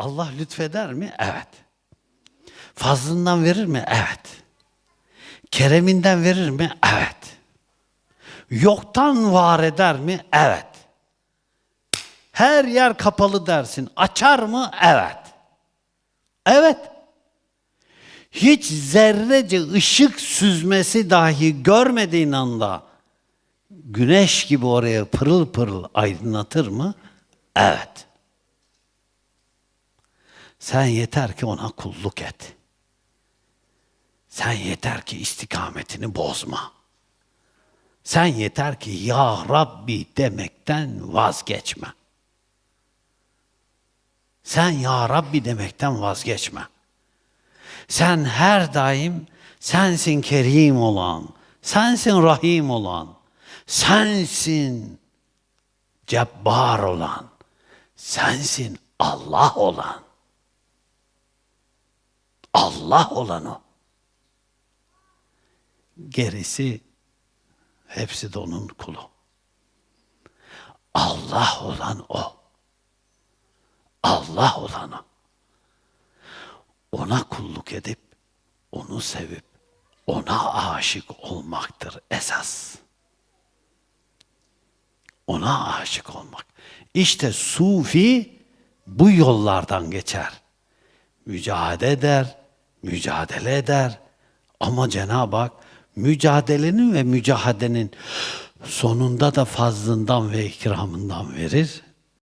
Allah lütfeder mi? Evet. Fazlından verir mi? Evet. Kereminden verir mi? Evet. Yoktan var eder mi? Evet. Her yer kapalı dersin. Açar mı? Evet. Evet. Hiç zerrece ışık süzmesi dahi görmediğin anda güneş gibi oraya pırıl pırıl aydınlatır mı? Evet. Sen yeter ki ona kulluk et. Sen yeter ki istikametini bozma. Sen yeter ki ya Rabbi demekten vazgeçme. Sen ya Rabbi demekten vazgeçme. Sen her daim sensin kerim olan, sensin rahim olan, sensin cebbar olan, sensin Allah olan. Allah olan o. Gerisi hepsi de onun kulu. Allah olan o. Allah olan o. Ona kulluk edip, onu sevip, ona aşık olmaktır esas. Ona aşık olmak. İşte sufi bu yollardan geçer. Mücadele eder, mücadele eder. Ama Cenab-ı Hak mücadelenin ve mücahadenin sonunda da fazlından ve ikramından verir